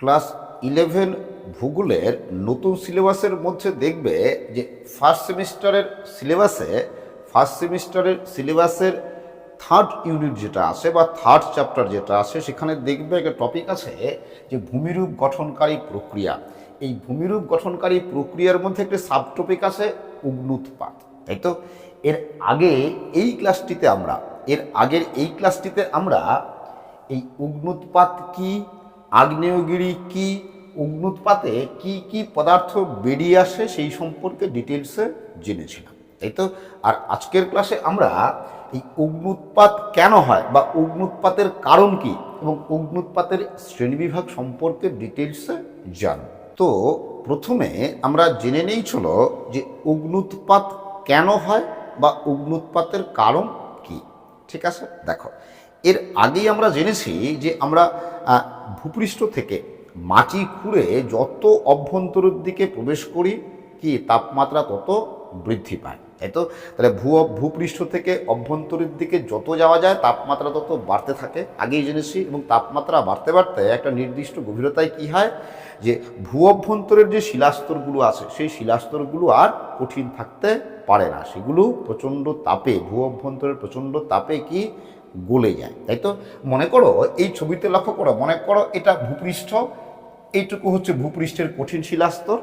Class eleven ভূগোলের নতুন সিলেবাসের মধ্যে দেখবে যে ফার্স্ট সেমিস্টারের সিলেবাসে ফার্স্ট সেমিস্টারের সিলেবাসের থার্ড ইউনিট যেটা আছে বা থার্ড চ্যাপ্টার যেটা আছে, সেখানে দেখবে একটা টপিক আছে যে ভূমিরূপ গঠনকারী প্রক্রিয়া। এই ভূমিরূপ গঠনকারী প্রক্রিয়ার মধ্যে একটি সাব টপিক আছে অগ্নুৎপাত, তাই তো? এর আগে এই ক্লাসটিতে আমরা, এর আগের এই ক্লাসটিতে আমরা এই অগ্নুৎপাত কি আগ্নেয়গিরি কি অগ্নুৎপাতে কি কি পদার্থ বেরিয়ে আসে সেই সম্পর্কে ডিটেলসে জেনেছিলাম, তাই তো? আর আজকের ক্লাসে আমরা এই অগ্নুৎপাত কেন হয় বা অগ্নুৎপাতের কারণ কি এবং অগ্নুৎপাতের শ্রেণীবিভাগ সম্পর্কে ডিটেলসে জানব তো প্রথমে আমরা জেনে নেই ছিল যে অগ্নুৎপাত কেন হয় বা অগ্নুৎপাতের কারণ কি, ঠিক আছে? দেখো এর আগেই আমরা জেনেছি যে আমরা ভূপৃষ্ঠ থেকে মাটি খুঁড়ে যত অভ্যন্তরের দিকে প্রবেশ করি, কি তাপমাত্রা তত বৃদ্ধি পায়। তাই তো? তাহলে ভূ, ভূপৃষ্ঠ থেকে অভ্যন্তরের দিকে যত যাওয়া যায়, তাপমাত্রা তত বাড়তে থাকে। আগেই জেনেছি এবং তাপমাত্রা বাড়তে বাড়তে একটা নির্দিষ্ট গভীরতায় কি হয়? যে ভূ অভ্যন্তরের যে শিলাস্তরগুলো আছে, সেই শিলাস্তরগুলো আর কঠিন থাকতে পারে না। সেগুলো প্রচণ্ড তাপে, ভূ অভ্যন্তরের প্রচণ্ড তাপে কি গলে যায়, তাই তো? মনে করো, এই ছবিতে লক্ষ্য করো, মনে করো এটা ভূপৃষ্ঠ, এইটুকু হচ্ছে ভূপৃষ্ঠের কঠিন শিলাস্তর,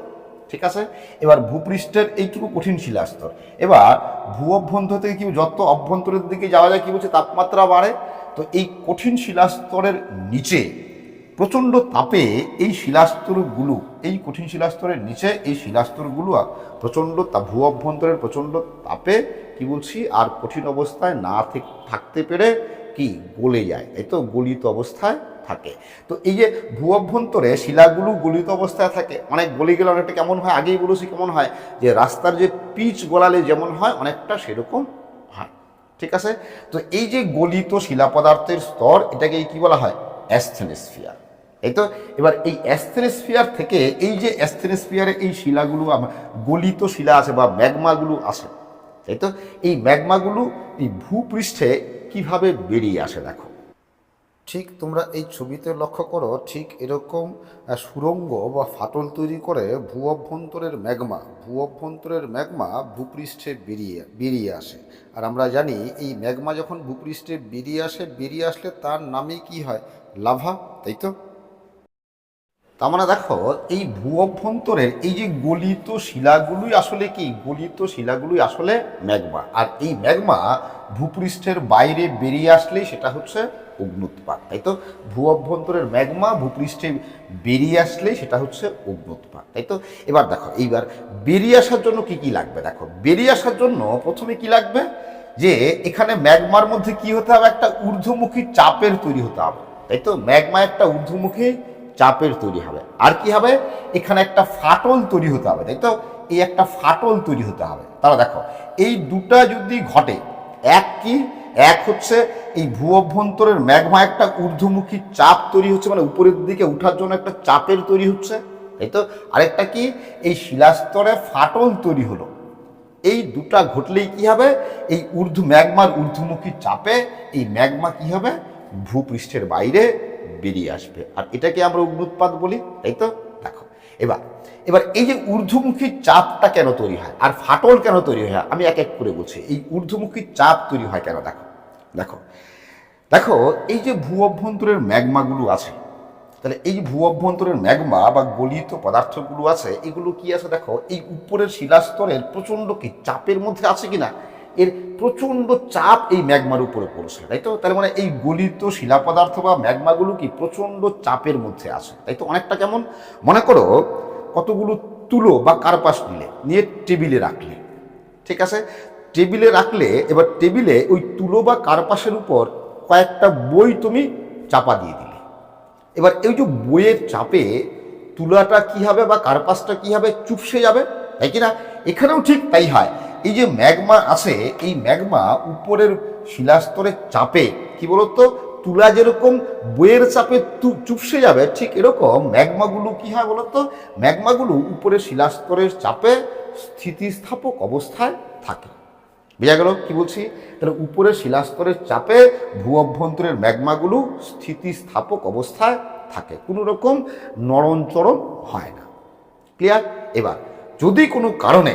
ঠিক আছে? এবার ভূপৃষ্ঠের এইটুকু কঠিন শিলাস্তর। এবার ভূ অভ্যন্তর থেকে কি, যত অভ্যন্তরের দিকে যাওয়া যায় কি বলছে, তাপমাত্রা বাড়ে। তো এই কঠিন শিলাস্তরের নিচে, প্রচণ্ড তাপে এই শিলাস্তরগুলো, এই কঠিন শিলাস্তরের নিচে এই শিলাস্তরগুলো, প্রচণ্ড তা- ভূ অভ্যন্তরের প্রচণ্ড তাপে কি বলছি? আর কঠিন অবস্থায় না থেক- থাকতে পেরে কি গলে যায়? এই তো গলিত অবস্থায় থাকে। তো এই যে ভূ অভ্যন্তরে শিলাগুলো গলিত অবস্থায় থাকে, অনেক গলে গেলে অনেকটা কেমন হয়? আগেই বলেছি কেমন হয়? যে রাস্তার যে পিচ গলালে যেমন হয়, অনেকটা সেরকম হয়। ঠিক আছে? তো এই যে গলিত শিলা পদার্থের স্তর, এটাকে কি বলা হয়? অ্যাস্থেনোস্ফিয়ার। এই তো এবার এই অ্যাস্থেনোস্ফিয়ার থেকে এই যে অ্যাস্থেনোস্ফিয়ারে এই শিলাগুলো গলিত শিলা আছে বা ম্যাগমাগুলো আছে তাই তো? এই ম্যাগমাগুলো এই ভূপৃষ্ঠে কীভাবে বেরিয়ে আসে দেখো। ঠিক তোমরা এই ছবিতে লক্ষ্য করো ঠিক এরকম আহ, সুড়ঙ্গ বা ফাটল তৈরি করে ভূ অভ্যন্তরের ম্যাগমা ভূ অভ্যন্তরের ম্যাগমা ভূপৃষ্ঠে বেরিয়ে বেরিয়ে আসে। আর আমরা জানি এই ম্যাগমা যখন ভূপৃষ্ঠে বেরিয়ে আসে বেরিয়ে আসলে তার নামে কি হয়? লাভা তাই তো? তার মানে দেখো, এই ভূ অভ্যন্তরের এই যে গলিত শিলাগুলোই আসলে কি? গলিত শিলাগুলোই আসলে ম্যাগমা। আর এই ম্যাগমা ভূপৃষ্ঠের বাইরে বেরিয়ে আসলেই সেটা হচ্ছে অগ্নুৎপাত, তাই তো? ভূ অভ্যন্তরের ম্যাগমা ভূপৃষ্ঠে বেরিয়ে আসলেই সেটা হচ্ছে অগ্নুৎপাত, তাই তো? এবার দেখো, এইবার বেরিয়ে আসার জন্য কি কি লাগবে? দেখো, বেরিয়ে আসার জন্য প্রথমে কি লাগবে? যে এখানে ম্যাগমার মধ্যে কি হতে হবে? একটা ঊর্ধ্বমুখী চাপের তৈরি হতে হবে, তাই তো? ম্যাগমা একটা ঊর্ধ্বমুখী চাপের তৈরি হবে। আর কি হবে? এখানে একটা ফাটল তৈরি হতে হবে, তাই তো? এই একটা ফাটল তৈরি হতে হবে। তাহলে দেখো, এই দুটা যদি ঘটে, এক কি? এক হচ্ছে এই ভূ অভ্যন্তরের ম্যাগমা একটা ঊর্ধ্বমুখী চাপ তৈরি হচ্ছে মানে উপরের দিকে উঠার জন্য একটা চাপের তৈরি হচ্ছে, তাই তো? আরেকটা কি? এই শিলাস্তরে ফাটল তৈরি হলো। এই দুটা ঘটলেই কি হবে? এই ঊর্ধ্ব ম্যাগমার ঊর্ধ্বমুখী চাপে এই ম্যাগমা কি হবে? ভূপৃষ্ঠের বাইরে বেরিয়ে আসবে। আর এটাকে আমরা অগ্নুৎপাত বলি, তাই তো? দেখো, এবার এবার এই যে ঊর্ধ্বমুখী চাপটা কেন তৈরি হয়, আর ফাটল কেন তৈরি হয়, আমি এক এক করে বলছি। এই ঊর্ধ্বমুখী চাপ তৈরি হয় কেন? দেখো দেখো দেখো, এই যে ভূ অভ্যন্তরের ম্যাগমাগুলো আছে, তাহলে এই ভূ অভ্যন্তরের ম্যাগমা বা গলিত পদার্থগুলো আছে, এগুলো কি আছে? দেখো, এই উপরের শিলাস্তরের প্রচণ্ড কি চাপের মধ্যে আছে কিনা? এর প্রচণ্ড চাপ এই ম্যাগমার উপরে পড়ছে, তাই তো? তার মানে এই গলিত শিলা পদার্থ বা ম্যাগমাগুলো কি প্রচণ্ড চাপের মধ্যে আছে, তাই তো? অনেকটা কেমন? মনে করো কতগুলো তুলো বা কার্পাস নিলে, নিয়ে টেবিলে রাখলে, ঠিক আছে? টেবিলে রাখলে, এবার টেবিলে ওই তুলো বা কার্পাসের উপর কয়েকটা বই তুমি চাপা দিয়ে দিলে। এবার এই যে বইয়ের চাপে তুলাটা কি হবে বা কার্পাসটা কি হবে চুপসে যাবে, তাই কি না? এখানেও ঠিক তাই হয়। এই যে ম্যাগমা আছে, এই ম্যাগমা উপরের শিলাস্তরের চাপে, কি বলতো? তুলা যেরকম বইয়ের চাপে চুপসে যাবে, ঠিক এরকম ম্যাগমাগুলো কি হয় বলতো? ম্যাগমাগুলো উপরের শিলাস্তরের চাপে স্থিতিস্থাপক অবস্থায় থাকে। বোঝা গেল কি বলছি? তাহলে উপরের শিলাস্তরের চাপে ভূ অভ্যন্তরের ম্যাগমাগুলো স্থিতিস্থাপক অবস্থায় থাকে। কোনো রকম নরণচরণ হয় না। ক্লিয়ার? এবার, যদি কোনো কারণে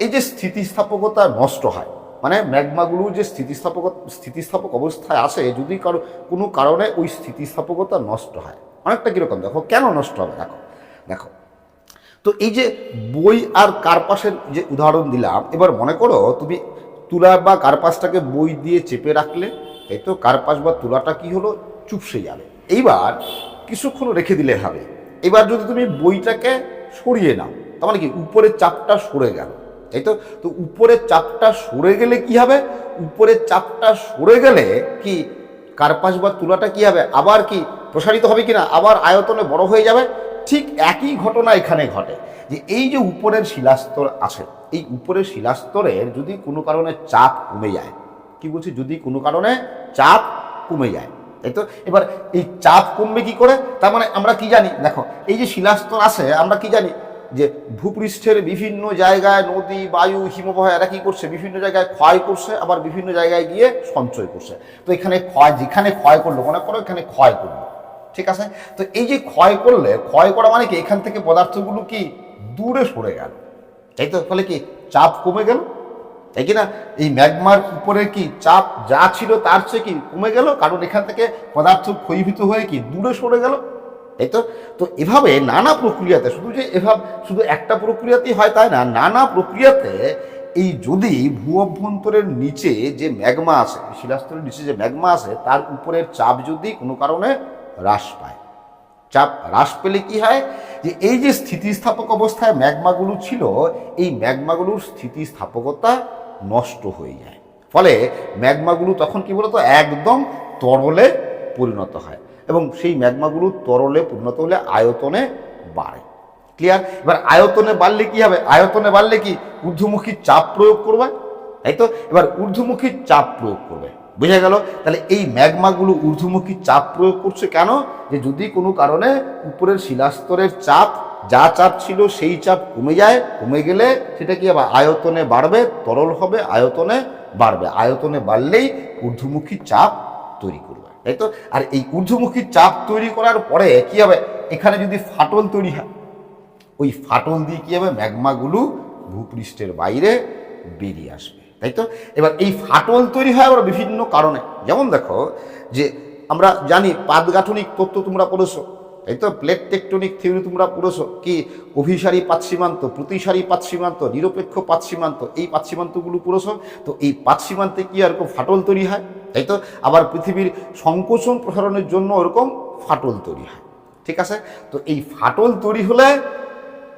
এই যে স্থিতিস্থাপকতা নষ্ট হয় মানে ম্যাগমাগুলো যে স্থিতিস্থাপক স্থিতিস্থাপক অবস্থায় আসে, যদি কারও, কোনো কারণে ওই স্থিতিস্থাপকতা নষ্ট হয়। অনেকটা কীরকম? দেখো, কেন নষ্ট হবে? দেখো দেখো। তো এই যে বই আর কার্পাসের যে উদাহরণ দিলাম, এবার মনে করো তুমি তুলা বা কার্পাসটাকে বই দিয়ে চেপে রাখলে এই তো কার্পাস বা তুলাটা কি হলো? চুপসে যাবে। এইবার কিছুক্ষণ রেখে দিলে হবে। এবার যদি তুমি বইটাকে সরিয়ে নাও, তার মানে কি? উপরের চাপটা সরে গেল। তাই তো? তো উপরের চাপটা সরে গেলে কি হবে? উপরের চাপটা সরে গেলে কি কার্পাস বা তুলাটা কি হবে? আবার কি প্রসারিত হবে কিনা? আবার আয়তনে বড় হয়ে যাবে? ঠিক একই ঘটনা এখানে ঘটে যে এই যে উপরের শিলাস্তর আছে, এই উপরের শিলাস্তরের যদি কোনো কারণে চাপ কমে যায়, কি বলছি? যদি কোনো কারণে চাপ কমে যায়, তাই তো? এবার এই চাপ কমবে কি করে? তার মানে আমরা কি জানি? দেখো, এই যে শিলাস্তর আছে, আমরা কি জানি? যে ভূপৃষ্ঠের বিভিন্ন জায়গায় নদী, বায়ু, হিমবাহ এরা কী করছে? বিভিন্ন জায়গায় ক্ষয় করছে, আবার বিভিন্ন জায়গায় গিয়ে সঞ্চয় করছে। তো এখানে ক্ষয়, যেখানে ক্ষয় করল, মনে করো এখানে ক্ষয় করল। ঠিক আছে? তো এই যে ক্ষয় করলে, ক্ষয় করা মানে কি? এখান থেকে পদার্থগুলো কি দূরে সরে গেল। তাই তো? ফলে কি চাপ কমে গেল? তাই কি না? এই ম্যাগমার উপরে কি চাপ যা ছিল তার চেয়ে কি কমে গেল? কারণ এখান থেকে পদার্থ ক্ষয়ীভূত হয়ে কি দূরে সরে গেল? তাই তো তো এভাবে নানা প্রক্রিয়াতে, শুধু যে এভাবে, শুধু একটা প্রক্রিয়াতেই হয় তাই না, নানা প্রক্রিয়াতে এই যদি ভূ অভ্যন্তরের নিচে যে ম্যাগমা আছে, শিলাস্তরের নিচে যে ম্যাগমা আছে, তার উপরের চাপ যদি কোনো কারণে হ্রাস পায়, চাপ হ্রাস পেলে কি হয়? যে এই যে স্থিতিস্থাপক অবস্থায় ম্যাগমাগুলো ছিল, এই ম্যাগমাগুলোর স্থিতিস্থাপকতা নষ্ট হয়ে যায়। ফলে ম্যাগমাগুলো তখন কি বলতো? একদম তরলে পরিণত হয়। এবং সেই ম্যাগমাগুলো তরলে পরিণত হলে আয়তনে বাড়ে। ক্লিয়ার এবার আয়তনে বাড়লে কি হবে? আয়তনে বাড়লে কি? ঊর্ধ্বমুখী চাপ প্রয়োগ করবে। তাই তো? এবার ঊর্ধ্বমুখী চাপ প্রয়োগ করবে। বোঝা গেল? তাহলে এই ম্যাগমাগুলো ঊর্ধ্বমুখী চাপ প্রয়োগ করছে কেন? যে যদি কোনো কারণে উপরের শিলাস্তরের চাপ, যা চাপ ছিল সেই চাপ কমে যায়, কমে গেলে সেটা কি আবার আয়তনে বাড়বে, তরল হবে, আয়তনে বাড়বে। আয়তনে বাড়লেই ঊর্ধ্বমুখী চাপ তৈরি করবে। তাই তো? আর এই ঊর্ধ্বমুখী চাপ তৈরি করার পরে কি হবে? এখানে যদি ফাটল তৈরি হয়, ওই ফাটল দিয়ে কী হবে? ম্যাগমাগুলো ভূপৃষ্ঠের বাইরে বেরিয়ে আসবে, তাই তো? এবার এই ফাটল তৈরি হয় আবার বিভিন্ন কারণে। যেমন দেখো যে আমরা জানি পাদগাঠনিক তত্ত্ব তোমরা পড়েছো। তাই তো প্লেট টেকটনিক থিওরি তোমরা পুরো কি, অভিসারী পাচ্ছিমান্ত, প্রতিসারী পাচ্ছিমান্ত, নিরপেক্ষ পাচ্ছিমান্ত, এই পাচ্ছিমান্তগুলো পড়েছো তো এই পাচ্ছিমান্তে কি এরকম ফাটল তৈরি হয়? তাই তো? আবার পৃথিবীর সংকোচন প্রসারণের জন্য ওরকম ফাটল তৈরি হয়। ঠিক আছে? তো এই ফাটল তৈরি হলে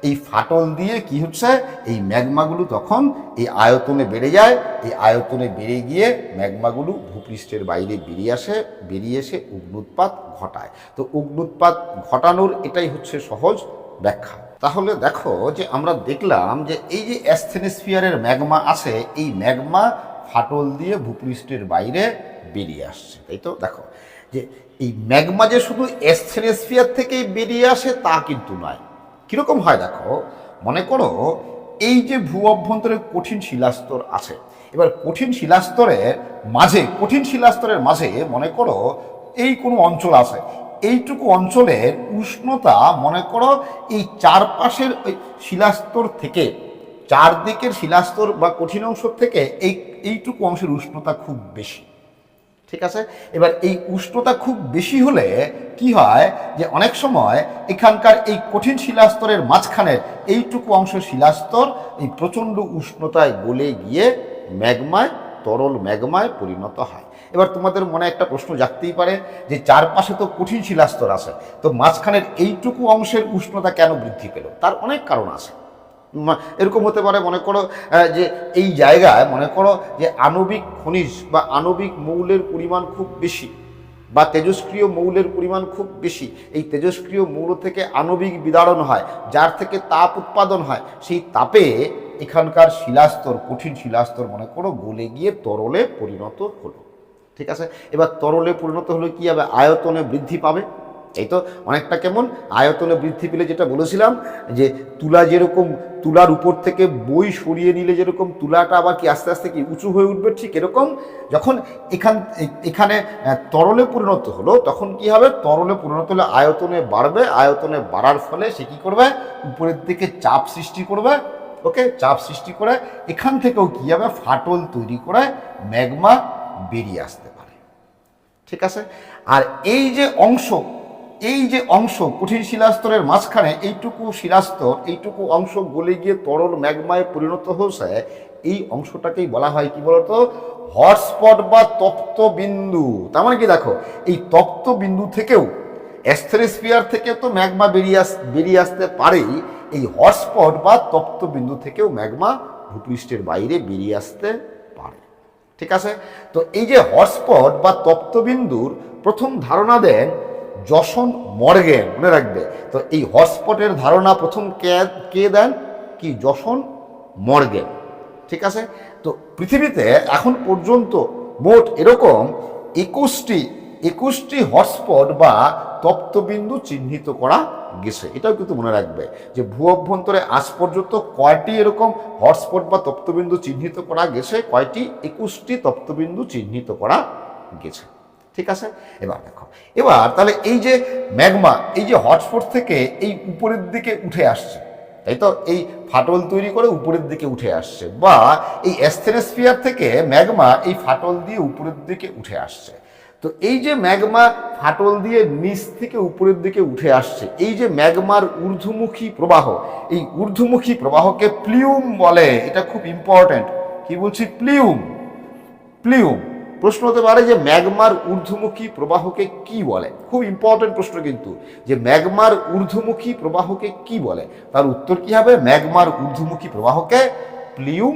এই ফাটল দিয়ে কি হচ্ছে? এই ম্যাগমাগুলো তখন এই আয়তনে বেড়ে যায়। এই আয়তনে বেড়ে গিয়ে ম্যাগমাগুলো ভূপৃষ্ঠের বাইরে বেরিয়ে আসে, বেরিয়ে এসে অগ্নুৎপাত ঘটায়। তো অগ্নুৎপাত ঘটানোর এটাই হচ্ছে সহজ ব্যাখ্যা। তাহলে দেখো যে আমরা দেখলাম যে এই যে অ্যাস্থেনোস্ফিয়ারের ম্যাগমা আছে, এই ম্যাগমা ফাটল দিয়ে ভূপৃষ্ঠের বাইরে বেরিয়ে আসছে, তাই তো? দেখো, যে এই ম্যাগমা যে শুধু অ্যাস্থেনোস্ফিয়ার থেকেই বেরিয়ে আসে তা কিন্তু নয়। কীরকম হয় দেখো? মনে করো এই যে ভূ অভ্যন্তরে কঠিন শিলাস্তর আছে, এবার কঠিন শিলাস্তরের মাঝে, কঠিন শিলাস্তরের মাঝে মনে করো এই কোনো অঞ্চল আছে, এইটুকু অঞ্চলের উষ্ণতা মনে করো এই চারপাশের ওই শিলাস্তর থেকে, চারদিকের শিলাস্তর বা কঠিন অংশ থেকে এই, এইটুকু অংশের উষ্ণতা খুব বেশি। ঠিক আছে? এবার এই উষ্ণতা খুব বেশি হলে কি হয়? যে অনেক সময় এখানকার এই কঠিন শিলাস্তরের মাঝখানের এইটুকু অংশ শিলাস্তর এই প্রচণ্ড উষ্ণতায় গলে গিয়ে ম্যাগমায়, তরল ম্যাগমায় পরিণত হয়। এবার তোমাদের মনে একটা প্রশ্ন জাগতেই পারে যে চারপাশে তো কঠিন শিলাস্তর আছে, তো মাঝখানের এইটুকু অংশের উষ্ণতা কেন বৃদ্ধি পেল? তার অনেক কারণ আছে। এরকম হতে পারে, মনে করো যে এই জায়গায় মনে করো যে আণবিক খনিজ বা আণবিক মৌলের পরিমাণ খুব বেশি বা তেজস্ক্রিয় মৌলের পরিমাণ খুব বেশি, এই তেজস্ক্রিয় মৌল থেকে আণবিক বিদারণ হয়, যার থেকে তাপ উৎপাদন হয়, সেই তাপে এখানকার শিলাস্তর, কঠিন শিলাস্তর মনে করো গলে গিয়ে তরলে পরিণত হলো। ঠিক আছে? এবার তরলে পরিণত হলে কি হবে? আয়তনে বৃদ্ধি পাবে। এই তো অনেকটা কেমন? আয়তনে বৃদ্ধি পেলে যেটা বলেছিলাম, যে তুলা যেরকম তুলার উপর থেকে বই সরিয়ে নিলে যেরকম তুলাটা আবার কি আস্তে আস্তে কি উঁচু হয়ে উঠবে ঠিক এরকম? যখন এখান, এখানে তরলে পরিণত হলো, তখন কি হবে? তরলে পরিণত হলে আয়তনে বাড়বে, আয়তনে বাড়ার ফলে সে কী করবে? উপরের দিকে চাপ সৃষ্টি করবে, ওকে? চাপ সৃষ্টি করে এখান থেকেও কি হবে? ফাটল তৈরি করে ম্যাগমা বেরিয়ে আসতে পারে। ঠিক আছে? আর এই যে অংশ এই যে অংশ কঠিন শিলাস্তরের মাঝখানে, এইটুকু শিলাস্তর, এইটুকু অংশ গলে গিয়ে তরল ম্যাগমায় পরিণত হয়েছে, এই অংশটাকেই বলা হয় কি বলতো? হটস্পট বা তপ্ত বিন্দু তার মানে কি দেখো, এই তপ্ত বিন্দু থেকেও অ্যাস্থেরোস্ফিয়ার থেকে তো ম্যাগমা বেরিয়ে আস, বেরিয়ে আসতে পারেই, এই হটস্পট বা তপ্ত বিন্দু থেকেও ম্যাগমা ভূপৃষ্ঠের বাইরে বেরিয়ে আসতে পারে। ঠিক আছে? তো এই যে হটস্পট বা তপ্তবিন্দুর প্রথম ধারণা দেন যশন মর্গেন মনে রাখবে। তো এই হটস্পটের ধারণা প্রথম কে কে দেন? কি? যশন মর্গেন ঠিক আছে? তো পৃথিবীতে এখন পর্যন্ত মোট এরকম একুশটি একুশটি হটস্পট বা তপ্তবিন্দু চিহ্নিত করা গেছে। এটাও কিন্তু মনে রাখবে যে ভূ অভ্যন্তরে আজ পর্যন্ত কয়টি এরকম হটস্পট বা তপ্তবিন্দু চিহ্নিত করা গেছে? কয়টি? একুশটি তপ্তবিন্দু চিহ্নিত করা গেছে। ঠিক আছে? এবার দেখো, এবার তাহলে এই যে ম্যাগমা, এই যে হটস্পট থেকে এই উপরের দিকে উঠে আসছে, তাই তো? এই ফাটল তৈরি করে উপরের দিকে উঠে আসছে, বা এই অ্যাস্থেনোস্ফিয়ার থেকে ম্যাগমা এই ফাটল দিয়ে উপরের দিকে উঠে আসছে। তো এই যে ম্যাগমা ফাটল দিয়ে নিচ থেকে উপরের দিকে উঠে আসছে, এই যে ম্যাগমার ঊর্ধ্বমুখী প্রবাহ, এই ঊর্ধ্বমুখী প্রবাহকে প্লিউম বলে, এটা খুব ইম্পর্ট্যান্ট কি বলছি? প্লিউম প্লিউম। প্রশ্ন হতে পারে যে ম্যাগমার ঊর্ধ্বমুখী প্রবাহকে কি বলে? খুব ইম্পর্টেন্ট প্রশ্ন কিন্তু, যে ম্যাগমার ঊর্ধ্বমুখী প্রবাহকে কি বলে? তার উত্তর কি হবে? ম্যাগমার ঊর্ধ্বমুখী প্রবাহকে প্লিউম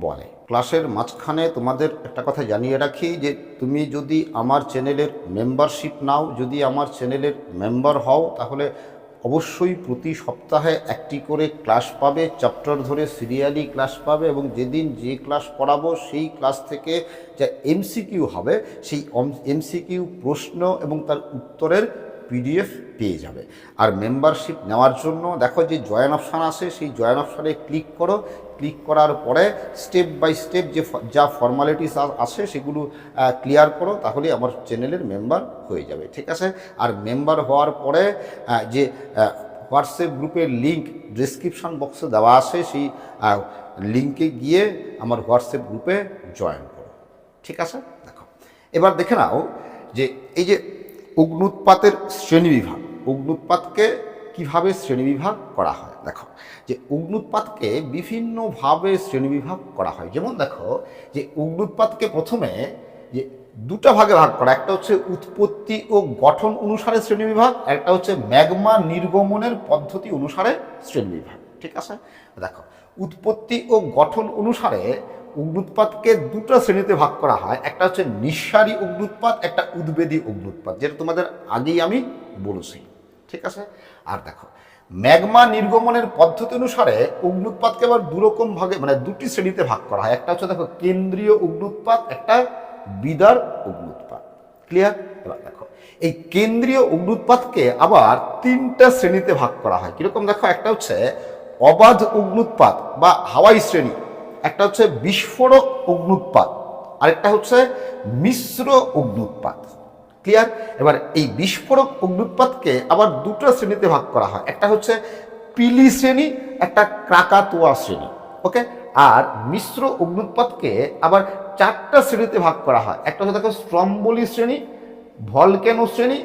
বলে। ক্লাসের মাঝখানে তোমাদের একটা কথা জানিয়ে রাখি যে, তুমি যদি আমার চ্যানেলের মেম্বারশিপ নাও, যদি আমার চ্যানেলের মেম্বার হও, তাহলে অবশ্যই প্রতি সপ্তাহে একটি করে ক্লাস পাবে চ্যাপ্টার ধরে সিরিয়ালি ক্লাস পাবে এবং যেদিন যে ক্লাস পড়াবো সেই ক্লাস থেকে যা এমসিকিউ হবে, সেই এমসিকিউ প্রশ্ন এবং তার উত্তরের পিডিএফ পেয়ে যাবে। আর মেম্বারশিপ নেওয়ার জন্য দেখো যে জয়েন অপশান আছে, সেই জয়েন অপশানে ক্লিক করো। ক্লিক করার পরে স্টেপ বাই স্টেপ যে যা ফর্মালিটিস আছে সেগুলো ক্লিয়ার করো, তাহলে আমার চ্যানেলের মেম্বার হয়ে যাবে, ঠিক আছে? আর মেম্বার হওয়ার পরে যে হোয়াটসঅ্যাপ গ্রুপের লিঙ্ক ডিসক্রিপশন বক্সে দেওয়া আছে, সেই লিঙ্কে গিয়ে আমার হোয়াটসঅ্যাপ গ্রুপে জয়েন করো, ঠিক আছে? দেখো। এবার দেখে নাও যে এই যে অগ্নুৎপাতের শ্রেণীবিভাগ। অগ্নুৎপাতকে কীভাবে শ্রেণীবিভাগ করা হয়? দেখো, যে অগ্নুৎপাতকে বিভিন্নভাবে শ্রেণীবিভাগ করা হয়। যেমন দেখো, যে অগ্নুৎপাতকে প্রথমে যে দুটা ভাগে ভাগ করা, একটা হচ্ছে উৎপত্তি ও গঠন অনুসারে শ্রেণীবিভাগ একটা হচ্ছে ম্যাগমা নির্গমনের পদ্ধতি অনুসারে শ্রেণীবিভাগ। ঠিক আছে? দেখো, উৎপত্তি ও গঠন অনুসারে অগ্নুৎপাতকে দুটো শ্রেণীতে ভাগ করা হয়। একটা হচ্ছে নিঃসারী অগ্নুৎপাত একটা উদ্বেদী অগ্নুৎপাত যেটা তোমাদের আগেই আমি বলেছি। ঠিক আছে? আর দেখো, ম্যাগমা নির্গমনের পদ্ধতি অনুসারে অগ্নুৎপাতকে আবার দুরকম ভাগে মানে দুটি শ্রেণীতে ভাগ করা হয়। একটা হচ্ছে দেখো কেন্দ্রীয় অগ্নুৎপাত একটা বিদার অগ্নুৎপাত ক্লিয়ার এবার দেখো, এই কেন্দ্রীয় অগ্নুৎপাতকে আবার তিনটা শ্রেণীতে ভাগ করা হয়। কীরকম দেখো, একটা হচ্ছে অবাধ অগ্নুৎপাত বা হাওয়াই শ্রেণি। একটা হচ্ছে বিস্ফোরক অগ্নুৎপাত, আরেকটা হচ্ছে মিশ্র অগ্নুৎপাত। ক্লিয়ার এবার এই বিস্ফোরক অগ্নুৎপাতকে আবার দুটো শ্রেণীতে ভাগ করা হয়, একটা হচ্ছে পিলি শ্রেণি, একটা ক্রাকাতোয়া শ্রেণি ওকে আর মিশ্র অগ্নুৎপাতকে আবার চারটা শ্রেণীতে ভাগ করা হয়, একটা হচ্ছে দেখো স্ট্রম্বলি শ্রেণি, ভলকেনো শ্রেণি,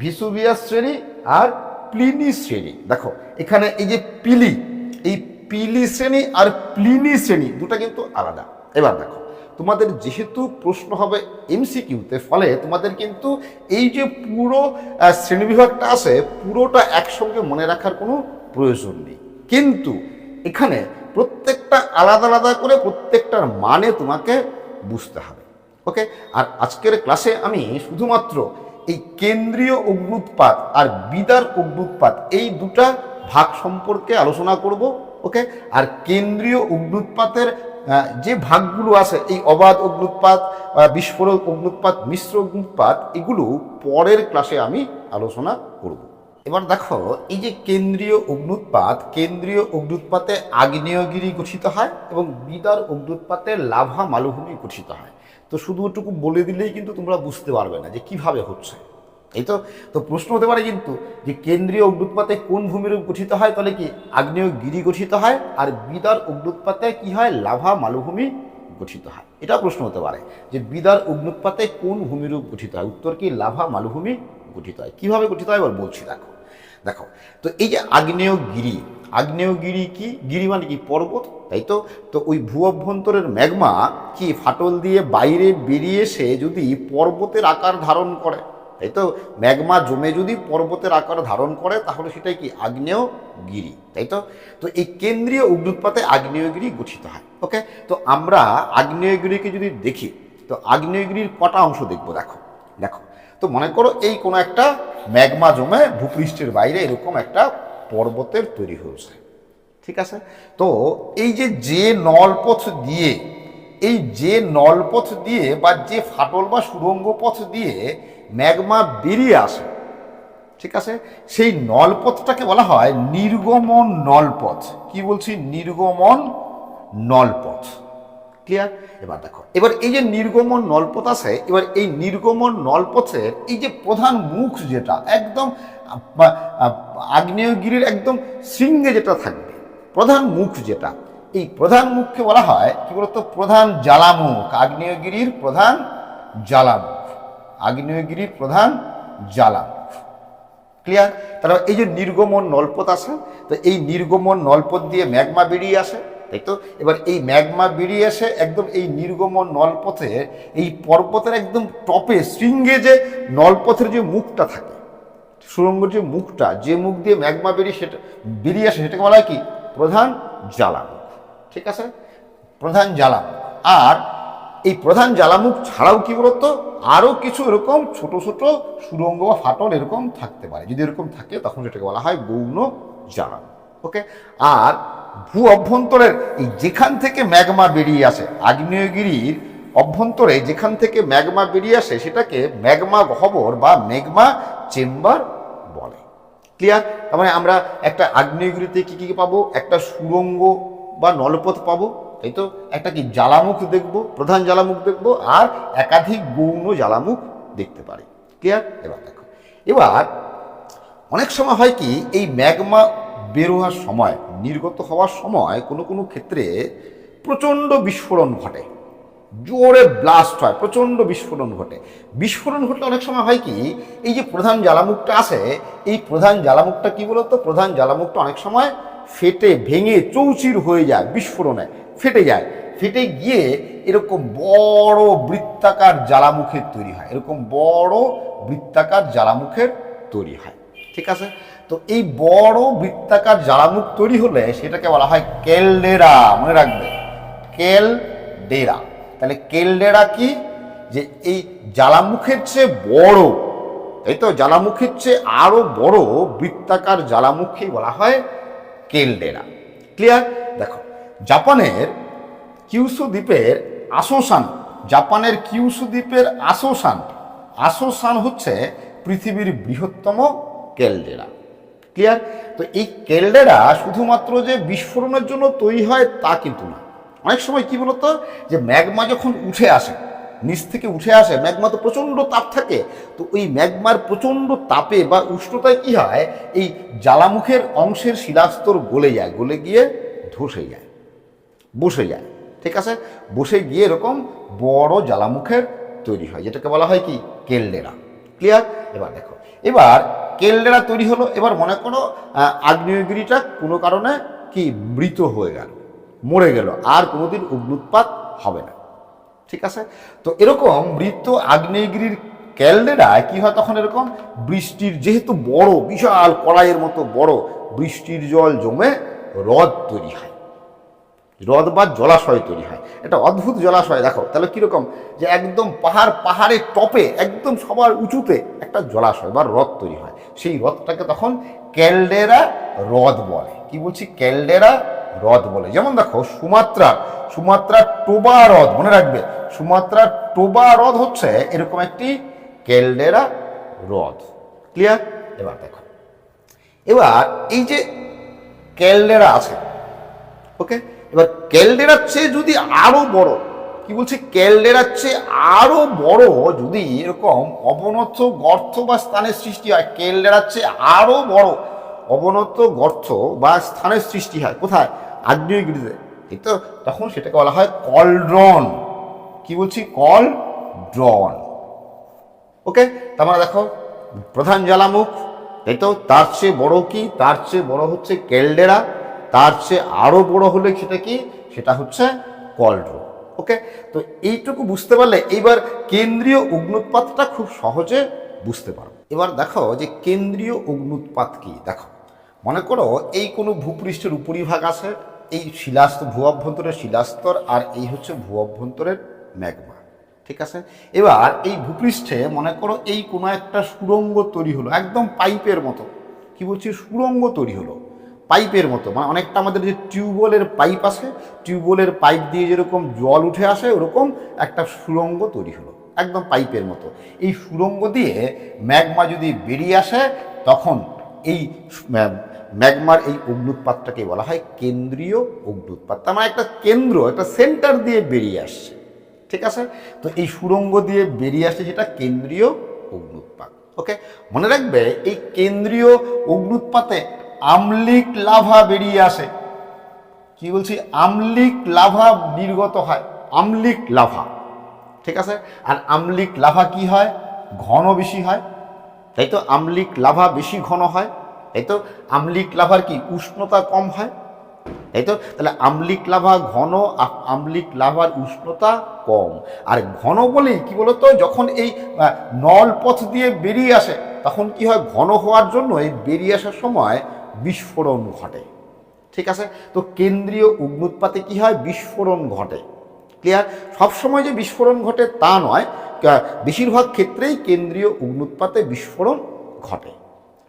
ভিসুভিয়াস শ্রেণি আর প্লিনি শ্রেণি। দেখো, এখানে এই যে পিলি, এই পিলি শ্রেণি আর প্লিনি শ্রেণি, দুটা কিন্তু আলাদা। এবার দেখো, তোমাদের যেহেতু প্রশ্ন হবে এমসিকিউতে, ফলে তোমাদের কিন্তু এই যে পুরো শ্রেণীবিভাগটা আছে, পুরোটা একসঙ্গে মনে রাখার কোনো প্রয়োজন নেই। কিন্তু এখানে প্রত্যেকটা আলাদা আলাদা করে প্রত্যেকটার মানে তোমাকে বুঝতে হবে, ওকে? আর আজকের ক্লাসে আমি শুধুমাত্র এই কেন্দ্রীয় অগ্নুৎপাত আর বিদার অগ্নুৎপাত এই দুটা ভাগ সম্পর্কে আলোচনা করব। ওকে আর কেন্দ্রীয় অগ্নুৎপাতের যে ভাগগুলো আছে, এই অবাধ অগ্নুৎপাত বিস্ফোরক অগ্নুৎপাত মিশ্র অগ্নুৎপাত এগুলো পরের ক্লাসে আমি আলোচনা করব। এবার দেখো, এই যে কেন্দ্রীয় অগ্নুৎপাত কেন্দ্রীয় অগ্নুৎপাতে আগ্নেয়গিরি গঠিত হয় এবং বিদার অগ্নুৎপাতে লাভা মালভূমি গঠিত হয়। তো শুধু একটুকু বলে দিলেই কিন্তু তোমরা বুঝতে পারবে না যে কীভাবে হচ্ছে। এই তো তো প্রশ্ন হতে পারে কিন্তু যে কেন্দ্রীয় অগ্নুৎপাতে কোন ভূমিরূপ গঠিত হয়, তাহলে কি আগ্নেয়গিরি গঠিত হয়, আর বিদার অগ্নুৎপাতে কি হয়, লাভা মালভূমি গঠিত হয়? এটা প্রশ্ন হতে পারে যে বিদার অগ্নুৎপাতে কোন ভূমিরূপ গঠিত হয়? উত্তর কি, লাভা মালভূমি গঠিত হয়। কীভাবে গঠিত হয়, এবার বলছি, দেখো দেখো, তো এই যে আগ্নেয়গিরি আগ্নেয়গিরি কি? গিরি মানে কি, পর্বত, তাই তো? তো ওই ভূ অভ্যন্তরের ম্যাগমা কি ফাটল দিয়ে বাইরে বেরিয়ে এসে যদি পর্বতের আকার ধারণ করে? তাই তো? ম্যাগমা জমে যদি পর্বতের আকার ধারণ করে, তাহলে সেটাই কি? আগ্নেয়গিরি, তাই তো? তো এই কেন্দ্রীয় অগ্নুৎপাতে আগ্নেয়গিরি গঠিত হয় ওকে তো আমরা আগ্নেয়গিরিকে যদি দেখি, তো আগ্নেয়গিরির কটা অংশ দেখব? দেখো দেখো। তো মনে করো এই কোনো একটা ম্যাগমা জমে ভূপৃষ্ঠের বাইরে এরকম একটা পর্বতের তৈরি হয়েছে, ঠিক আছে? তো এই যে যে নলপথ দিয়ে, এই যে নলপথ দিয়ে বা যে ফাটল বা সুরঙ্গ পথ দিয়ে ম্যাগমা বেরিয়ে আসে ঠিক আছে? সেই নলপথটাকে বলা হয় নির্গমন নলপথ। কি বলছি? নির্গমন নলপথ। ক্লিয়ার এবার দেখো। এবার এই যে নির্গমন নলপথ আছে, এবার এই নির্গমন নলপথের এই যে প্রধান মুখ যেটা, একদম আগ্নেয়গিরির একদম শৃঙ্গে যেটা থাকবে, প্রধান মুখ যেটা, এই প্রধান মুখকে বলা হয় কি বলতো? প্রধান জ্বালামুখ। আগ্নেয়গিরির প্রধান জ্বালামুখ। আগ্নেয়গিরির প্রধান জ্বালা। ক্লিয়ার তাহলে এই যে নির্গমন নলপথ আছে, তো এই নির্গমন নলপথ দিয়ে ম্যাগমা বেরিয়ে আসে, তাই তো? এবার এই ম্যাগমা বেরিয়ে এসে একদম এই নির্গমন নলপথে, এই পর্বতের একদম টপে শৃঙ্গে যে নলপথের যে মুখটা থাকে সুরঙ্গের যে মুখটা, যে মুখ দিয়ে ম্যাগমা বেরিয়ে সেটা, বেরিয়ে আসে, সেটাকে বলা হয় কি? প্রধান জ্বালামুখ ঠিক আছে? প্রধান জ্বালামুখ আর এই প্রধান জ্বালামুখ ছাড়াও কি বলতো? আরও কিছু এরকম ছোট ছোট সুরঙ্গ বা ফাটল এরকম থাকতে পারে। যদি এরকম থাকে, তখন সেটাকে বলা হয় গৌণ জ্বালামুখ ওকে আর ভূ অভ্যন্তরের এই যেখান থেকে ম্যাগমা বেরিয়ে আসে, আগ্নেয়গিরির অভ্যন্তরে যেখান থেকে ম্যাগমা বেরিয়ে আসে, সেটাকে ম্যাগমা গহ্বর বা ম্যাগমা চেম্বার বলে। ক্লিয়ার তার মানে আমরা একটা আগ্নেয়গিরিতে কী কী পাবো? একটা সুরঙ্গ বা নলপথ পাবো। তাই তো একটা কি জ্বালামুখ দেখব, প্রধান জ্বালামুখ দেখব, আর একাধিক গৌণ জ্বালামুখ দেখতে পারি। ক্লিয়ার? এবার দেখো। এবার অনেক সময় হয় কি, এই ম্যাগমা বের হওয়ার সময়, নির্গত হওয়ার সময় কোনো কোনো ক্ষেত্রে প্রচণ্ড বিস্ফোরণ ঘটে। জোরে ব্লাস্ট হয়, প্রচণ্ড বিস্ফোরণ ঘটে। বিস্ফোরণ ঘটলে অনেক সময় হয় কি, এই যে প্রধান জ্বালামুখটা আছে এই প্রধান জ্বালামুখটা কি বলতো? প্রধান জ্বালামুখটা অনেক সময় ফেটে, ভেঙে, চৌচির হয়ে যায় বিস্ফোরণে। ফেটে যায়। ফেটে গিয়ে এরকম বড় বৃত্তাকার জ্বালামুখের তৈরি হয়। এরকম বড় বৃত্তাকার জ্বালামুখের তৈরি হয়। ঠিক আছে? তো এই বড় বৃত্তাকার জ্বালামুখ তৈরি হলে সেটাকে বলা হয় কেলডেরা। মনে রাখবে? কেলডেরা। তাহলে কেলডেরা কি? যে এই জ্বালামুখের চেয়ে বড় এই তো? জ্বালামুখের চেয়ে আরও বড় বৃত্তাকার জ্বালামুখকেই বলা হয় কেলডেরা। ক্লিয়ার দেখো জাপানের কিউসু দ্বীপের আসোসান, জাপানের কিউসু দ্বীপের আসোসান। আসোসান হচ্ছে পৃথিবীর বৃহত্তম কেলডেরা। ক্লিয়ার তো এই কেলডেরা শুধুমাত্র যে বিস্ফোরণের জন্য তৈরি হয় তা কিন্তু না। অনেক সময় কি বলতো? যে ম্যাগমা যখন উঠে আসে, নিচ থেকে উঠে আসে ম্যাগমা তো প্রচণ্ড তাপ থাকে, তো ওই ম্যাগমার প্রচণ্ড তাপে বা উষ্ণতায় কি হয়? এই জ্বালামুখের অংশের শিলাস্তর গলে যায়, গলে গিয়ে ধসে যায়। বসে যায়, ঠিক আছে? বসে গিয়ে এরকম বড় জ্বালামুখের তৈরি হয়, যেটাকে বলা হয় কি? কেলডেরা। ক্লিয়ার এবার দেখো, এবার কেলডেরা তৈরি হলো, এবার মনে করো আগ্নেয়গিরিটা কোনো কারণে কি? মৃত হয়ে গেল, মরে গেল, আর কোনোদিন অগ্নুৎপাত হবে না, ঠিক আছে? তো এরকম মৃত আগ্নেয়গিরির ক্যালডেরায় কি হয় তখন এরকম? বৃষ্টির যেহেতু বড়, বিশাল কড়াইয়ের মতো বড়, বৃষ্টির জল জমে হ্রদ তৈরি হয়। হ্রদ বা জলাশয় তৈরি হয়। এটা অদ্ভুত জলাশয়, দেখো, তাহলে কীরকম? যে একদম পাহাড়, পাহাড়ের টপে, একদম সবার উঁচুতে একটা জলাশয় বা হ্রদ তৈরি হয়। সেই হ্রদটাকে তখন ক্যালডেরা হ্রদ বলে। কি বলছি? ক্যালডেরা হ্রদ বলে। যেমন দেখো সুমাত্রা সুমাত্রা টোবা হ্রদ, মনে রাখবে সুমাত্রা টোবা হ্রদ হচ্ছে এরকম একটি ক্যালডেরা হ্রদ। ক্লিয়ার এবার দেখো। এবার এই যে ক্যালডেরা আছে ওকে এবার ক্যালডেরার চেয়ে যদি আরও বড়। কি বলছে? ক্যালডেরার চেয়ে আরও বড় যদি এরকম অবনত গর্ত বা স্থানের সৃষ্টি হয় ক্যালডেরার চেয়ে আরও বড় অবনত গর্ত বা স্থানের সৃষ্টি হয়, কোথায়? আগ্নেয়গিরিতে। এই তো তখন সেটাকে বলা হয় কলড্রন। কি বলছি? Cauldron okay? তার মানে দেখো, প্রধান জ্বালামুখ। তাই তো তার চেয়ে বড় কি? তার চেয়ে বড় হচ্ছে ক্যালডেরা তার চেয়ে আরও বড় হলে সেটা কি? সেটা হচ্ছে কলড্রো ওকে? তো এইটুকু বুঝতে পারলে এইবার কেন্দ্রীয় অগ্নুৎপাতটা খুব সহজে বুঝতে পারো। এবার দেখো যে কেন্দ্রীয় অগ্নুৎপাত কি? দেখো, মনে করো এই কোনো ভূপৃষ্ঠের উপরিভাগ আছে, এই শিলাস্তর, ভূ অভ্যন্তরের শিলাস্তর আর এই হচ্ছে ভূ অভ্যন্তরের ম্যাগমা, ঠিক আছে? এবার এই ভূপৃষ্ঠে মনে করো এই কোনো একটা সুড়ঙ্গ তৈরি হলো, একদম পাইপের মতো। কি বলছি? সুড়ঙ্গ তৈরি হলো। পাইপের মতো। মানে অনেকটা আমাদের যে টিউবওয়েলের পাইপ আছে, টিউবওয়েলের পাইপ দিয়ে যেরকম জল উঠে আসে, ওরকম একটা সুড়ঙ্গ তৈরি হলো, একদম পাইপের মতো। এই সুড়ঙ্গ দিয়ে ম্যাগমা যদি বেরিয়ে আসে, তখন এই ম্যাগমার এই অগ্নুৎপাতটাকে বলা হয় কেন্দ্রীয় অগ্নুৎপাত তার মানে একটা কেন্দ্র, একটা সেন্টার দিয়ে বেরিয়ে আসছে। ঠিক আছে? তো এই সুড়ঙ্গ দিয়ে বেরিয়ে আসে যেটা কেন্দ্রীয় অগ্নুৎপাত ওকে? মনে রাখবে, এই কেন্দ্রীয় অগ্নুৎপাতে আমলিক লাভা বেরিয়ে আসে। কি বলছি? আমলিক লাভা নির্গত হয়। আমলিক লাভা। ঠিক আছে? আর আমলিক লাভা কি হয়? ঘন বেশি হয়। তাই তো আমলিক লাভা বেশি ঘন হয়। তাই তো আমলিক লাভার কি? উষ্ণতা কম হয়। তাই তো? তাহলে আমলিক লাভা ঘন আমলিক লাভার উষ্ণতা কম। আর ঘন বলেই কি বলতো? যখন এই নল পথ দিয়ে বেরিয়ে আসে, তখন কি হয়? ঘন হওয়ার জন্য এই বেরিয়ে আসার সময় বিস্ফোরণ ঘটে। ঠিক আছে? তো কেন্দ্রীয় অগ্নুৎপাতে কি হয়? বিস্ফোরণ ঘটে। ক্লিয়ার সবসময় যে বিস্ফোরণ ঘটে তা নয়। বেশিরভাগ ক্ষেত্রেই কেন্দ্রীয় অগ্নুৎপাতে বিস্ফোরণ ঘটে।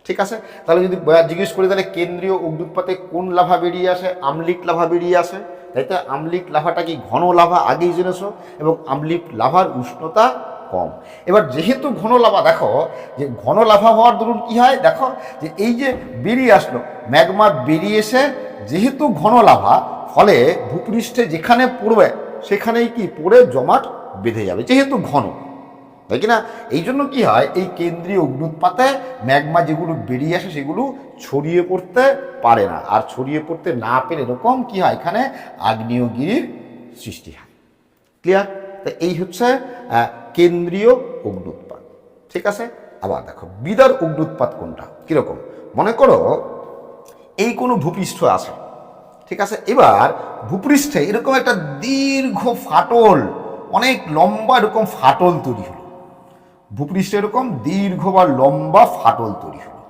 ঠিক আছে? তাহলে যদি জিজ্ঞেস করি, তাহলে কেন্দ্রীয় অগ্নুৎপাতে কোন লাভা বেরিয়ে আসে? আমলিক লাভা বেরিয়ে আসে। তাই তো আমলিক লাভাটা কি ঘন লাভা? আগেই জেনেছো। এবং আমলিক লাভার উষ্ণতা কম। এবার যেহেতু ঘন লাভা দেখো, যে ঘন লাভা হওয়ার দরুন কি হয়? দেখো, যে এই যে বেরিয়ে আসলো, ম্যাগমা বেরিয়ে এসে যেহেতু ঘন লাভা ফলে ভূপৃষ্ঠে যেখানে পড়বে, সেখানেই কি পড়ে জমাট বেঁধে যাবে, যেহেতু ঘন। তাই কি না এই জন্য কি হয়? এই কেন্দ্রীয় অগ্নুৎপাতে ম্যাগমা যেগুলো বেরিয়ে আসে, সেগুলো ছড়িয়ে পড়তে পারে না। আর ছড়িয়ে পড়তে না পেরে এরকম কি হয়? এখানে আগ্নেয়গিরির সৃষ্টি হয়। ক্লিয়ার তা এই হচ্ছে কেন্দ্রীয় অগ্নুৎপাত। ঠিক আছে? আবার দেখো, বিদার অগ্নুৎপাত কোনটা? কীরকম? মনে করো, এই কোনো ভূপৃষ্ঠ আছে। ঠিক আছে? এবার ভূপৃষ্ঠে এরকম একটা দীর্ঘ ফাটল, অনেক লম্বা এরকম ফাটল তৈরি হলো। ভূপৃষ্ঠে এরকম দীর্ঘ বা লম্বা ফাটল তৈরি হলো।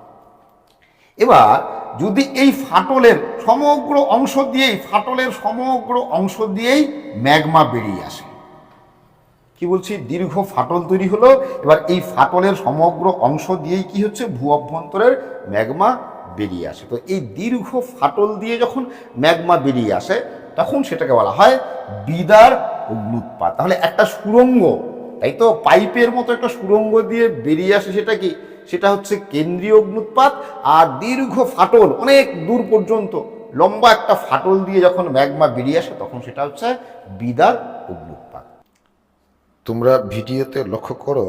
এবার যদি এই ফাটলের সমগ্র অংশ দিয়েই, ফাটলের সমগ্র অংশ দিয়েই ম্যাগমা বেরিয়ে আসে কি বলছি? দীর্ঘ ফাটল তৈরি হলো। এবার এই ফাটলের সমগ্র অংশ দিয়েই কি হচ্ছে? ভূ অভ্যন্তরের ম্যাগমা বেরিয়ে আসে। তো এই দীর্ঘ ফাটল দিয়ে যখন ম্যাগমা বেরিয়ে আসে, তখন সেটাকে বলা হয় বিদার অগ্নুৎপাত তাহলে একটা সুরঙ্গ, তাই তো? পাইপের মতো একটা সুরঙ্গ দিয়ে বেরিয়ে আসে সেটা কি? সেটা হচ্ছে কেন্দ্রীয় অগ্নুৎপাত আর দীর্ঘ ফাটল অনেক দূর পর্যন্ত, লম্বা একটা ফাটল দিয়ে যখন ম্যাগমা বেরিয়ে আসে, তখন সেটা হচ্ছে বিদার অগ্নুৎপাত তোমরা ভিডিওতে লক্ষ্য করো,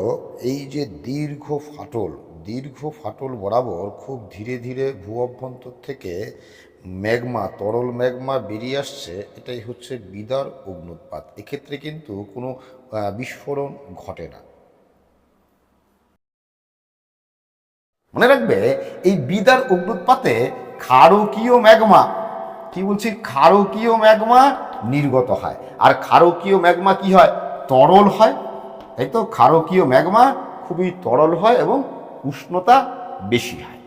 এই যে দীর্ঘ ফাটল দীর্ঘ ফাটল বরাবর খুব ধীরে ধীরে ভূ অভ্যন্তর থেকে ম্যাগমা, তরল ম্যাগমা বেরিয়ে আসছে। এটাই হচ্ছে বিদার অগ্নুৎপাত। এক্ষেত্রে কিন্তু কোনো বিস্ফোরণ ঘটে না। মনে রাখবে, এই বিদার অগ্নুৎপাতে ক্ষারকীয় ম্যাগমা, কি বলছি? ক্ষারকীয় ম্যাগমা নির্গত হয়। আর ক্ষারকীয় ম্যাগমা কি হয়? তরল হয়, তাই তো? ক্ষারকীয় ম্যাগমা খুবই তরল হয় এবং উষ্ণতা বেশি হয়।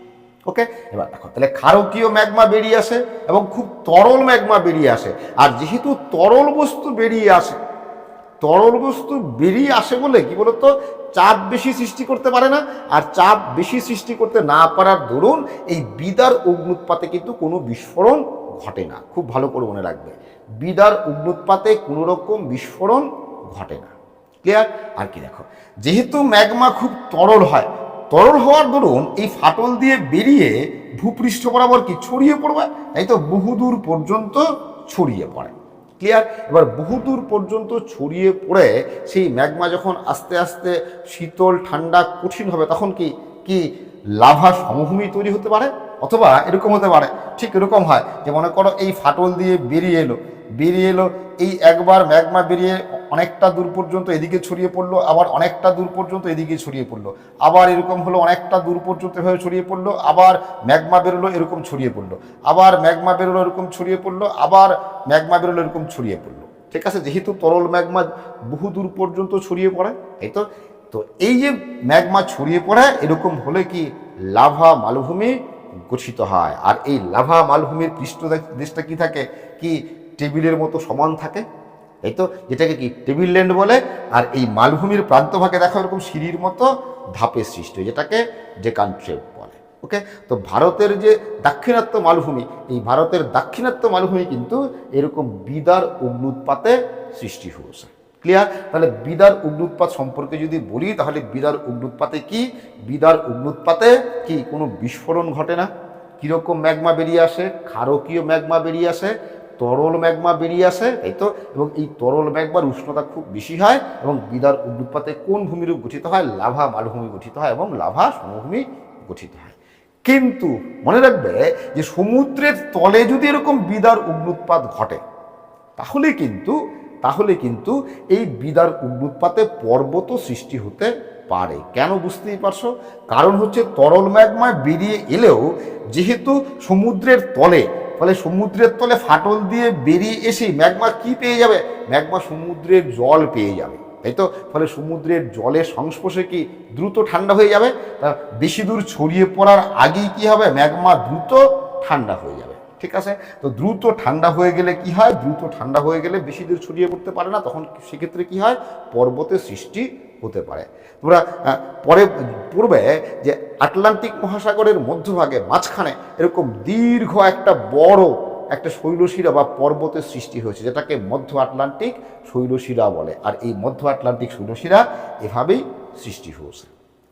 ওকে এবার দেখো, তাহলে ক্ষারকীয় ম্যাগমা বেরিয়ে আসে এবং খুব তরল ম্যাগমা বেরিয়ে আসে। আর যেহেতু তরল বস্তু বেরিয়ে আসে, তরল বস্তু বেরিয়ে আসে বলে কি বলতো? চাপ বেশি সৃষ্টি করতে পারে না। আর চাপ বেশি সৃষ্টি করতে না পারার দরুন এই বিদার অগ্নুৎপাতে কিন্তু কোনো বিস্ফোরণ ঘটে না। খুব ভালো করে মনে রাখবে। বিদার অগ্নুৎপাতে কোনো রকম বিস্ফোরণ ঘটে না। ক্লিয়ার আর কি দেখো, যেহেতু ম্যাগমা খুব তরল হয়, তরল হওয়ার দরুন এই ফাটল দিয়ে বেরিয়ে ভূপৃষ্ঠ বরাবর কি ছড়িয়ে পড়বে? তাই তো বহুদূর পর্যন্ত ছড়িয়ে পড়ে। ক্লিয়ার এবার বহুদূর পর্যন্ত ছড়িয়ে পড়ে সেই ম্যাগমা যখন আস্তে আস্তে শীতল, ঠান্ডা, কঠিন হবে, তখন কি কি লাভা সমভূমি তৈরি হতে পারে? অথবা এরকম হতে পারে, ঠিক এরকম হয় যে মনে করো এই ফাটল দিয়ে বেরিয়ে এলো। বেরিয়ে এলো। এই একবার ম্যাগমা বেরিয়ে অনেকটা দূর পর্যন্ত এদিকে ছড়িয়ে পড়ল, আবার অনেকটা দূর পর্যন্ত এদিকে ছড়িয়ে পড়ল। আবার এরকম হলো, অনেকটা দূর পর্যন্ত এভাবে ছড়িয়ে পড়ল, আবার ম্যাগমা বেরোলো, এরকম ছড়িয়ে পড়ল। আবার ম্যাগমা বেরোলো, এরকম ছড়িয়ে পড়ল, আবার ম্যাগমা বেরোলো, এরকম ছড়িয়ে পড়ল। ঠিক আছে? যেহেতু তরল ম্যাগমা বহু দূর পর্যন্ত ছড়িয়ে পড়ে এই তো? তো এই যে ম্যাগমা ছড়িয়ে পড়ে, এরকম হলে কি লাভা মালভূমি গঠিত হয়? আর এই লাভা মালভূমির পৃষ্ঠ দেশটা কি থাকে? কি টেবিলের মতো সমান থাকে, এই তো যেটাকে কি টেবিল ল্যান্ড বলে, আর এই মালভূমির প্রান্তভাগে দেখো এরকম সিঁড়ির মতো ধাপের সৃষ্টি, যেটাকে ডেকান ট্রেপ বলে ওকে তো ভারতের যে দাক্ষিণাত্য মালভূমি, এই ভারতের দাক্ষিণাত্য মালভূমি কিন্তু এরকম বিদার অগ্নুৎপাতে সৃষ্টি হয়েছে ক্লিয়ার তাহলে বিদার অগ্নুৎপাত সম্পর্কে যদি বলি, তাহলে বিদার অগ্নুৎপাতে কি? বিদার অগ্নুৎপাতে কি কোনো বিস্ফোরণ ঘটে না? কীরকম ম্যাগমা বেরিয়ে আসে? ক্ষারকীয় ম্যাগমা বেরিয়ে আসে? তরল ম্যাগমা বেরিয়ে আসে, তাই তো? এবং এই তরল ম্যাগমার উষ্ণতা খুব বেশি হয় এবং বিদার অগ্নুৎপাতে কোন ভূমিরূপ গঠিত হয়? লাভা মালভূমি গঠিত হয় এবং লাভা সমভূমি গঠিত হয়। কিন্তু মনে রাখবে যে সমুদ্রের তলে যদি এরকম বিদার অগ্নুৎপাত ঘটে, তাহলে কিন্তু তাহলে কিন্তু এই বিদার অগ্নুৎপাতে পর্বত সৃষ্টি হতে পারে। কেন বুঝতেই পারছ? কারণ হচ্ছে তরল ম্যাগমা বেরিয়ে এলেও যেহেতু সমুদ্রের তলে ফলে সমুদ্রের তলে ফাটল দিয়ে বেরিয়ে এসে ম্যাগমা কি পেয়ে যাবে? ম্যাগমা সমুদ্রের জল পেয়ে যাবে। তাই তো? ফলে সমুদ্রের জলের সংস্পর্শে কি দ্রুত ঠান্ডা হয়ে যাবে? তা বেশি দূর ছড়িয়ে পড়ার আগেই কি হবে? ম্যাগমা দ্রুত ঠান্ডা হয়ে যাবে। ঠিক আছে? তো দ্রুত ঠান্ডা হয়ে গেলে কি হয়? দ্রুত ঠান্ডা হয়ে গেলে বেশি দূর ছড়িয়ে পড়তে পারে না, তখন সেক্ষেত্রে কি হয়? পর্বতের সৃষ্টি হতে পারে। তোমরা পরে পড়বে যে আটলান্টিক মহাসাগরের মধ্যভাগে মাঝখানে এরকম দীর্ঘ একটা বড় একটা শৈলশিরা বা পর্বতের সৃষ্টি হয়েছে, যেটাকে মধ্য আটলান্টিক শৈলশিরা বলে। আর এই মধ্য আটলান্টিক শৈলশিরা এভাবেই সৃষ্টি হয়েছে।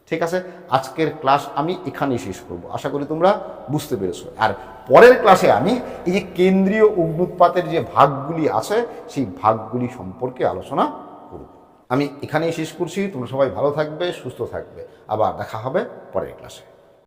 ঠিক আছে? আজকের ক্লাস আমি এখানেই শেষ করব। আশা করি তোমরা বুঝতে পেরেছ। আর পরের ক্লাসে আমি এই যে কেন্দ্রীয় অগ্নুৎপাতের যে ভাগগুলি আছে, সেই ভাগগুলি সম্পর্কে আলোচনা করব। আমি এখানেই শেষ করছি। তোমরা সবাই ভালো থাকবে, সুস্থ থাকবে। আবার দেখা হবে পরের ক্লাসে।